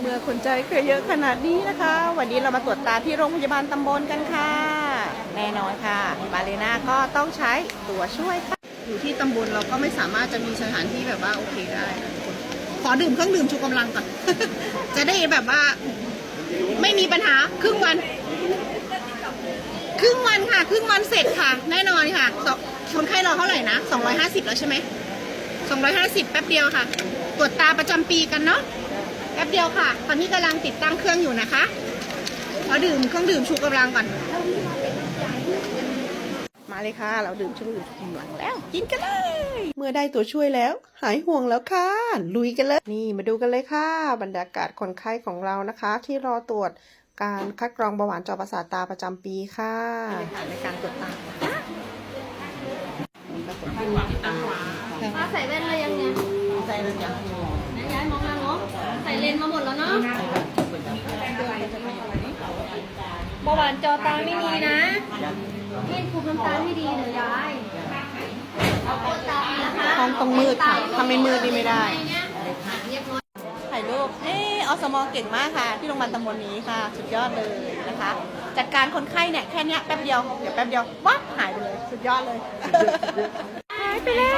เมื่อคนใจเคยเยอะขนาดนี้นะคะ วันนี้เรามาตรวจตาที่โรงพยาบาลตำบลกันค่ะ แน่นอนค่ะ มาเลนาก็ต้องใช้ตัวช่วยค่ะ อยู่ที่ตำบลเราก็ไม่สามารถจะมีสถานที่แบบว่าโอเคได้นะทุกคนขอดื่มเครื่องดื่มชูกำลังก่อน จะได้แบบว่า ไม่มีปัญหาครึ่งวัน ครึ่งวันค่ะ ครึ่งวันเสร็จค่ะ แน่นอนค่ะสคนไข้เราเท่าไหร่นะ250 แล้วใช่ไหม250 แป๊บเดียวค่ะ ตรวจตาประจำปีกันเนาะ แป๊บเดียวค่ะ ตอนนี้กำลังติดตั้งเครื่องอยู่นะคะขอดื่มเครื่องดื่มชูกำลังก่อน มาเลยค่ะ เราดื่มชูกำลังแล้ว กินกันเลย เมื่อได้ตัวช่วยแล้ว หายห่วงแล้วค่ะ ลุยกันเลย นี่มาดูกันเลยค่ะ บรรยากาศคนไข้ของเรานะคะ ที่รอตรวจการคัดกรองเบาหวานจอประสาทตาประจำปีค่ะในการตรวจตาป้าใส่แว่นอะไรยังเนี่ยใส่เลยจ้ะ มาหมดแล้วเนาะเบาหวานจอตาไม่มีนะเล่นคุมน้ำตาลให้ดีเดี๋ยวยายเอาโคตานะคะห้องต้องมืดค่ะถ้าไม่มืดนี่ไม่ได้เนี่ยเรียบร้อยถ่ายรูป เอออสมเก่งมากค่ะ ที่โรงพยาบาลตำบลนี้ค่ะ สุดยอดเลยนะคะ จัดการคนไข้เนี่ยแค่เนี้ยแป๊บเดียว เดี๋ยวแป๊บเดียววับหายไปเลย สุดยอดเลย หายไปแล้ว